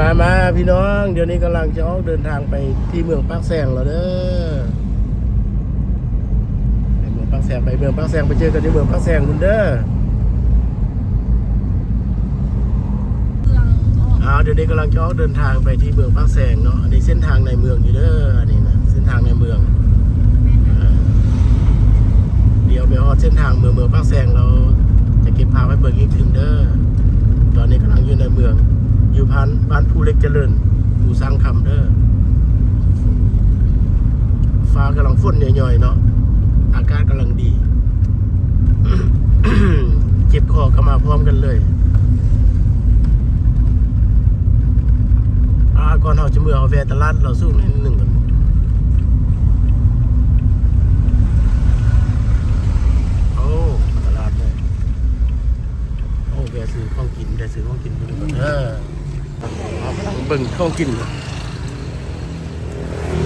มามาพี่น้อง เดี๋ยวนี้กำลังจะออกเดินทางไปที่เมืองปากแซงแล้วเด้อไปเมืองปากแซงไปเมืองปากแซงไปเจอกันที่เมืองปากแซงคุณเด้อเอาเดี๋ยวนี้กำลังจะออกเดินทางไปที่เมืองปากแซงเนาะอันนี้เส้นทางในเมืองอยู่เด้ออันนี้นะเส้นทางในเมืองเดี๋ยวไปฮอดเส้นทางเมืองเมืองปากแซงเราจะเก็บภาพไว้เบิ่งอีกทีเด้อตอนนี้กำลังอยู่ในเมือง อยู่พันบ้านผู้เล็กเจริญอยู่สร้างคำเด้อฟ้ากำลังฝนย่อยๆเนาะอากาศกำลังดี เจ็บคอก็มาพร้อมกันเลยอาก่อนเราจะเมื่อเอาแวตลาดเราสู้นิดหนึ่งก่อนโอ้ตลาดเลยโอ้แวะซื้อของกินได้ซื้อของกินไปดูก่อนเออเอากำลังเบิ่งของกินอยู่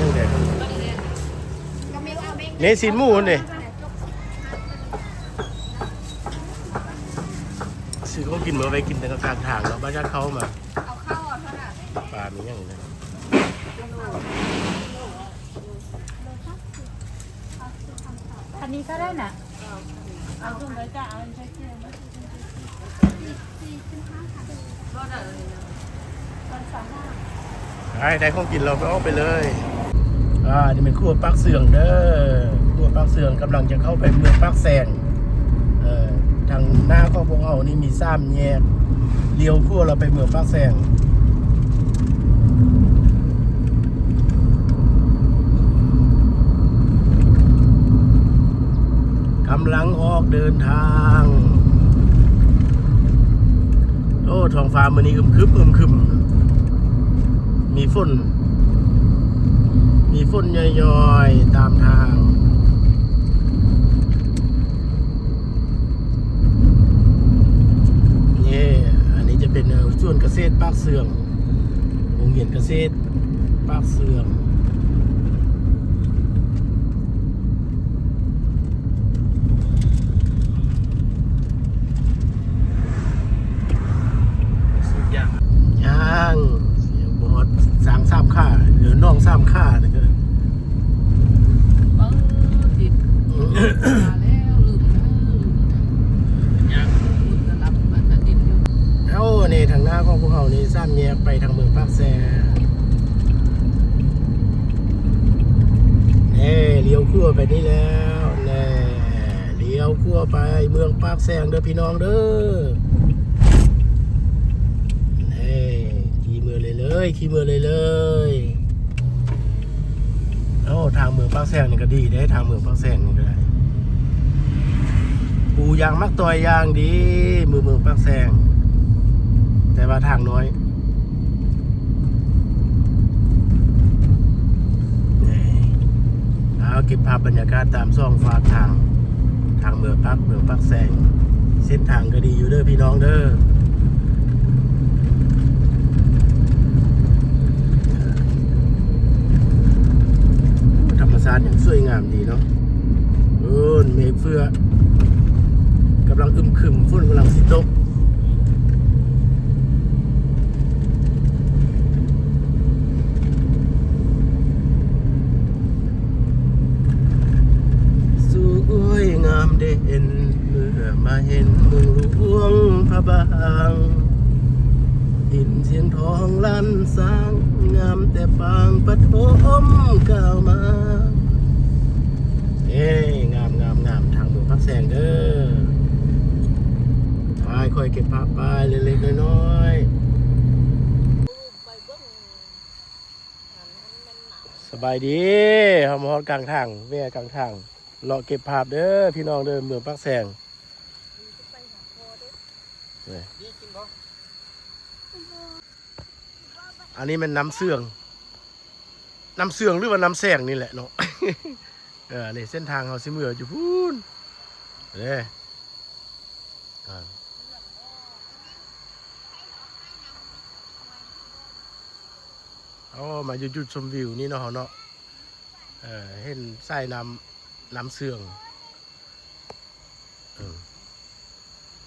ยังไงก็มีเอาเบงนี่สินหมูนี่ซื้อของกินมาไปกินแต่กลางทางเนาะบ้านญาติเขามาเอาเข้าอะเท่าไหร่ปลามีอย่างนี้คันนี้ก็ได้น่ะเอาถุงไว้จ้ะเอาใช้เกลือไหมก็ได้ตอนสามห้า ได้ได้ของกินเราก็เอาไปเลย อ่า นี่เป็นครัวปักเสืองเด้อครัวปักเสืองกำลังจะเข้าไปเมืองปักแซงเอ่อ ทางหน้าของพวกเรานี่มีซ้ำแยกเลี้ยวครัวเราไปเมืองปักแซงกำลังออกเดินทางโอ้ท้องฟ้ามันนี้อึมครึมอึมครึม มีฝนมีฝนย่อยๆ ตามทางนี่อันนี้จะเป็นเอ่อส่วนเกษตรปากเสื่องวงเหียนเกษตรปากเสื่อง สุดยอดย่างเสียงบอดสามสามค่าหรือน้องสามค่าเนี่ยก็ เออติดมาแล้วลืมแล้วยังลืมจะรับมันจะติดอยู่ แล้วนี่ทางหน้าของพวกเขานี่ซ้ำแยกไปทางเมืองปากแซเน่เลี้ยว ขั้วไปนี่แล้วแน่เลี้ยวขั้วไปเมืองปากแซงเด้อพี่น้องเด้อเน่ขี่มือเลยเลยขี่มือเลยเลยโอ้ทางเมืองปากแซงนี่ก็ดีได้ทางเมืองปากแซงนี่ก็ได้ปูยางมักต่อยยางดีมือเมืองปากแซงแต่ว่าทางน้อยนี่ เอาเก็บภาพบรรยากาศตามซ่องฟ้าทางทางเมืองปักเมืองปักแสง เส้นทางก็ดีอยู่เด้อพี่น้องเด้อธรรมชาติอย่างสวยงามดีเนาะเออเมฆเฟือกำลังอึมครึมฝนกำลังสิตก สวยงามเด่นเมื่อมาเห็นเมืองหลวงพระบางหินเสียงท อันสร้างงามแต่ปางปฐมก้าวมา เอ้ยงามงามงามทางเมืองพักแสงเด้อไปค่อยเก็บภาพไปเล็กๆน้อยๆสบายดีเฮามฮอดกลางทางแว่กลางทางเลาะเก็บภาพเด้อพี่น้องเด้อเมืองปักแสงนี่ อันนี้มันน้ำเสื่อง น้ำเสื่องหรือว่าน้ำแสงนี่แหละเนาะ เออนี่เส้นทางเขาสิเมืออยู่พูนเด้อ่าเอามาอยู่จุดชมวิวนี่เนาะเนาะ เออเห็นไส้น้ำน้ำเสื่องออ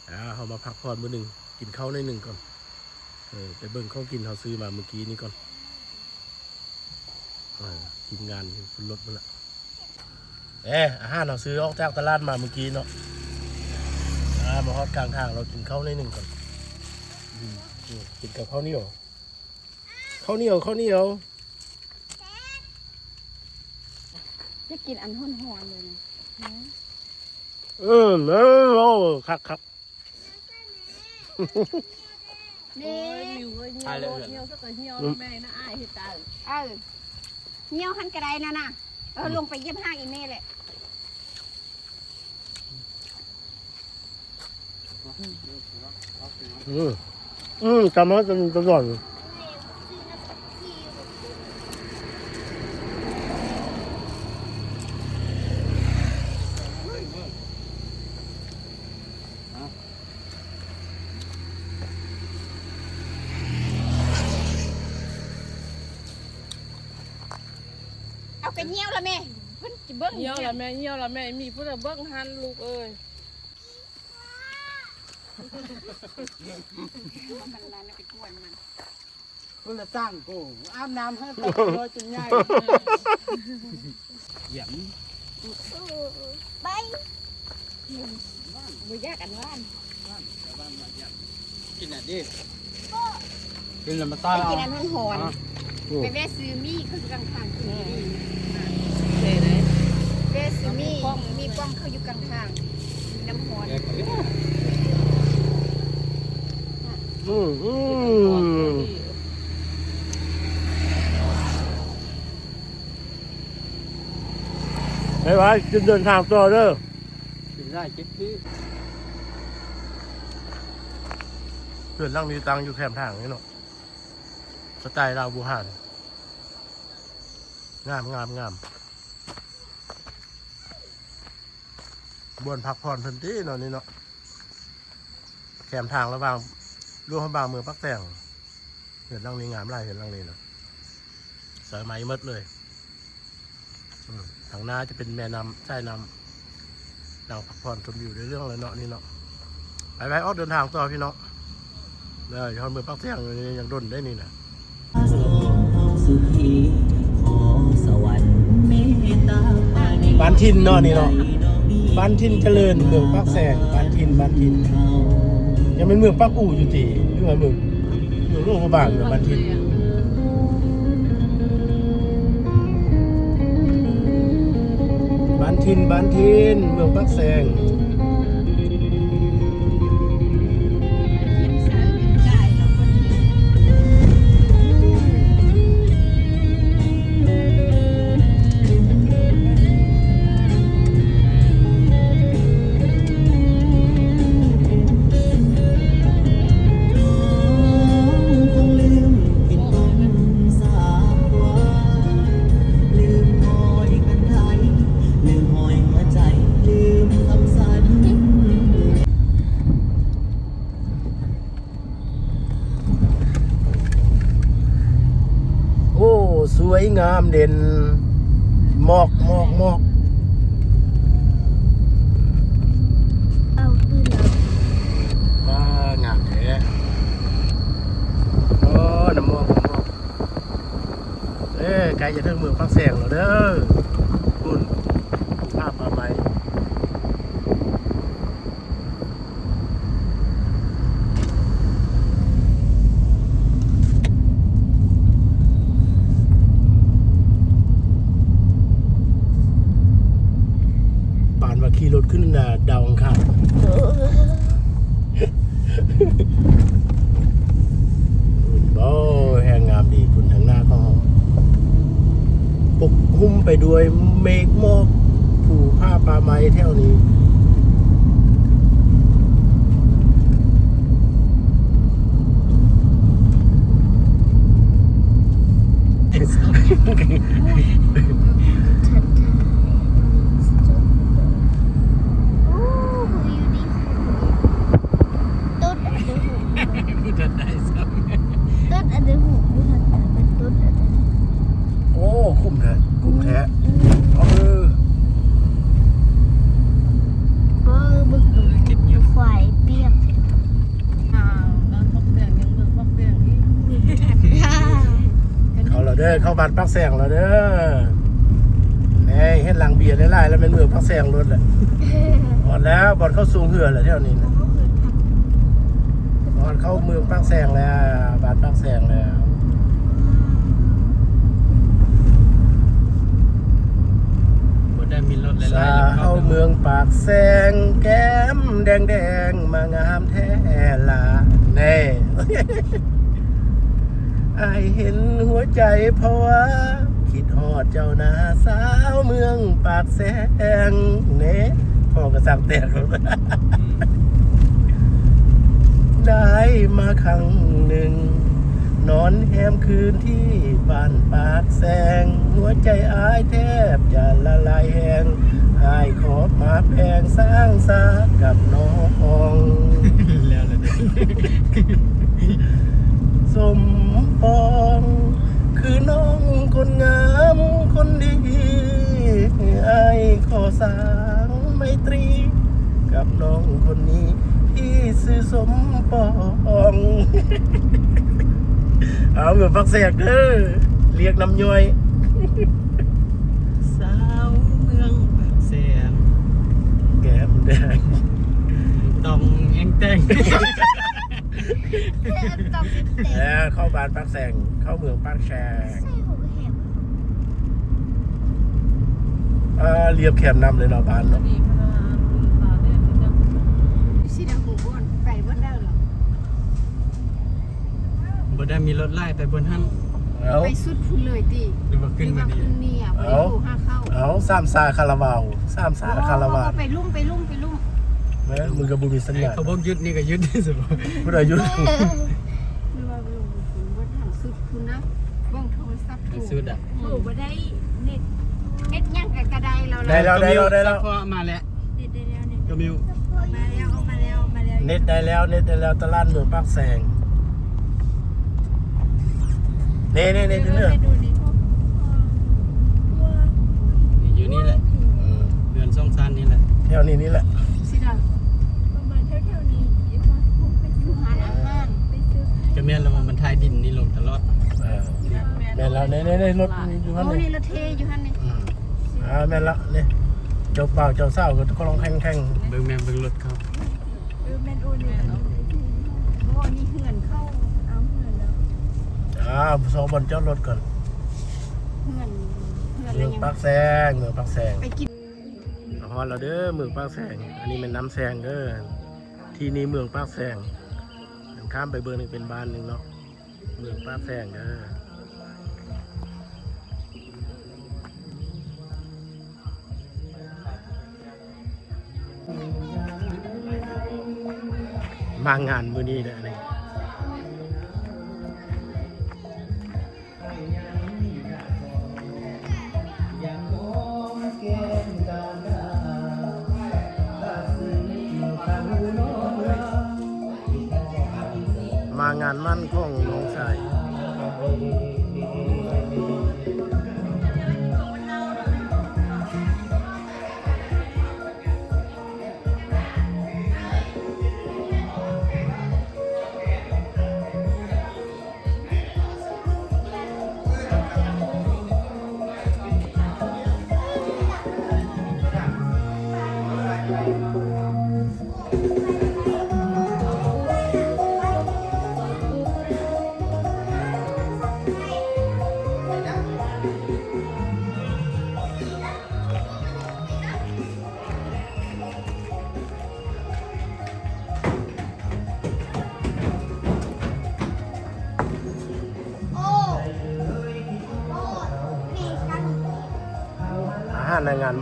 เอาเขามาพักผ่อนมื้อหนึ่งกินข้าวในหนึ่งก่อน เออไปเบิ่งข้าวกินเขาซื้อมาเมื่อกี้นี้ก่อนเออทีมงานขึ้นรถมาละเอออาหารเราซื้อออกจากตลาดมาเมื่อกี้เนาะอ่ามาฮอดกลางทางเรากินข้าวในหนึ่งก่อนอืมนี่กินกับข้าวเหนียวข้าวเหนียวข้าวเหนียวจะกินอันห้อนๆเลยนะเออเลยโอ้ครับครั บโอ้ยมิวก็เหี่ยวโลดเหี่ยวสักก็เหี่ยวแม่นะอ้ายเฮ็ดตายเออเงี้ยวหันกระไดนะนะเออลงไปเยี่ยมห้างอีเม่แหละอืมอืมจำมาจนจนก่อน เอาไปเงี้ยวแล้วแม่เพิ่นจะเบิ้งเหี่ยวละแม่เหี่ยวละแม่มีผู้ใดเบิ่งหันลูกเอ้ยมันนั่นน่ะไปกวนมันคนละตั้งกูอาบน้ำให้ตกเลยจนใหญ่เหยียบไปมือยากอันว่านกินอะดิกินแล้วมาตายไปเอากินอันห้อนหอนอะไปแวะซื้อมีเขาอยู่กลางทางกิน ดีเด้ได้แวะซื้อมีมีป้องเขาอยู่กลางทางมีน้ำหอนแกก็เอ๊ะอืมอืมไปไว้จะเดินทางต่อเด้อกินได้เจ็ดที่เพื่อนร่างนี้ตังอยู่แคมทางนี่เนาะสไตล์ลาวบูฮานงามงามงาม บวนพักผ่อนเพิ่นตีเนาะนี่เนาะแคมทางระหว่างรวมพระบางเมืองปักแต่งเห็นร่างนี้งามไรเห็นร่างนี้เนาะสายไหมหมดเลยอืมทางหน้าจะเป็นแม่น้ำใต้น้ำนางพักผ่อนชมวิวในเรื่องเลยเนาะนี่เนาะไปไปออกเดินทางต่อพี่เนาะเลยยอนเมืองปักเสียงนี่ยังดนได้นี่นะสุขีขอสวรรค์เมตตาปาณิบ้านทินเนาะนี่เนาะ บ้านทินเจริญเมืองปักแสงบ้านทินบ้านทิน ยังเป็นเมืองปักอู่อยู่ตีหรือว่าเมืองเมืองหลวงพระบางเนาะบ้านทินบ้านทินบ้านทินเมืองปักแสง งามเด่นหมอกหมอกหมอกเอาขึ้นแล้วอ่างามแท้โอ้น้ำหมอกน้ำหมอกเอ้ยไกลจะถึงเมืองปักแสงแล้วเด้อคุณภาพมาไหม ปานว่าขี่รถขึ้นน่ะดาวอังคารคุณบ่แห่งงามดีคุณทางหน้าของเราปก หุ้มไปด้วยเมฆหมอกผูผ้าปลาไม้แถวนี้โอ้อยู่ดีตุ๊ดอันเดอร์หูพูดได้ซ้ำตุ๊ดอันเดอร์หูตาเป็นอันเดอร์หู อ้คุ้มแท้คุ้มแท้เอาเออเออบึกบึกไฟเปียกอ้าวแล้วพักเสียงยังเบิ่งพักเสียงเด้อเข้าบ้านปักแสงแล้วเด้อแน่เฮ็ดหลังเบียร์หลายๆแล้วเป็นมือปักแสงรถแหละหมดแล้วบอลเข้าสูงเหือแล้วเท่านี้นะบอลเข้าเมืองปักแสงแล้วบ้านปักแสงแล้ว บ่ ได้มีรถหลายสาๆวเมืองปากแสงแก้มแดงแดงๆมางามแท้ละแน่ไอเห็นหัวใจเพราะว่าคิดฮอดเจ้านาสาวเมืองปากแสงเน่พ่อกระสังแตกได้มาครั้งหนึ่ง นอนแฮมคืนที่บ้านปากแสง หัวใจอายแทบจะละลายแหงอายขอมาแพงสร้างสากับน้องแล้วเลยสมปองคือน้องคนงามคนดีไอ้ายขอสางไมตรี กับน้องคนนี้ที่ซื้อสมปอง เอาเหมือนฟักแสกเด้อเรียกน้ำย่อย สาวเมืองปากแสนแก้มแดงต้องแองแต่งต้องเตะแล้วเข้าบ้านปักแสง เข้าเมืองปักแสงใส่หูเห็บอ่าเรียบแคมนำเลยเนาะบ้านเนาะสิดาหูบ่อนไปบ่ได้หรอก บ่ได้มีรถไล่ไปบนหันเอา ไปสุดพุ่นเลยติหรือว่าหขึ้นรือมาว่านี่ขึ้นนี่อะบ่ได้อยู่ห้าเข้าเอาสามซาคาราบาวสามซาคาราวานไปลุ่มไปลุ่มไปลุ่มแม่มึงกับบุมีสัญญาณเขาบอกยึดนี่ก็ยึดที่สุดพูดอายุหรือว่าไปลุ่มคุณบ่ทันสุดคุณนะเบิ่งโทรศัพท์ถูกสุดอะโอ้บ่ได้เน็ตเน็ตยังกับกระไดเราได้แล้วได้แล้วได้แล้วพอมาแล้วเน็ตได้แล้วเน็ตก็มิวมาแล้วเอามาแล้วมาแล้วเน็ตได้แล้วเน็ตได้แล้วตลาดเมืองปักแสงเน่เน่เน่ดูเนอะดูดิอยู่นี่แหละอืมเดือนสองซันนี่แหละแถวนี้นี่แหละสิดาประมาณแถวๆนี้อยู่พอพกไปอซื้ยู่อหาอาหารไปซื้อก็แม่นแล้วว่ามันทายดินนี่ลงตลอดเออแม่นแล้วเน่เน่เน่รถอยู่ข้างโอ้ในนี่รถเทอยู่หั่นนี่อืมอ่าแม่นแล้วเนี่ยเจ้าเป่าวเจ้าเศร้าก็ก็ลองแข่งแข่งเบิ่งแม่นเบิ่งรถเขาเออแม่นโอนเนี่ยเอาโอ้นี่เหือนเข้า เอาเงินแล้ว อ่าสองบนเจ้ารถก่อนเหือนเหือนเมืแล้วองยังปักแสงเมืองปักแสงไปกินฮอดแล้วเด้อเมืองปากแสงอันนี้เป็นน้ำแสงเด้อที่นี่เมืองปากแสงอันข้ามไปเบอร์หนึงเป็นบ้านหนึ่งเนาะเมืองปากแสงเด้อมางานมื้อนี้เด้อางานมั่นของน้องชายอา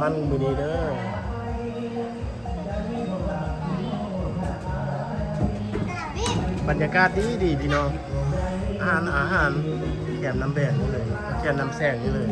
มันมือนี้เด้อบรรยากาศดีดีพี่น้องอาหารอาหารแกมน้ำแบกนี่เลยแกมน้ำแสงนี่เลย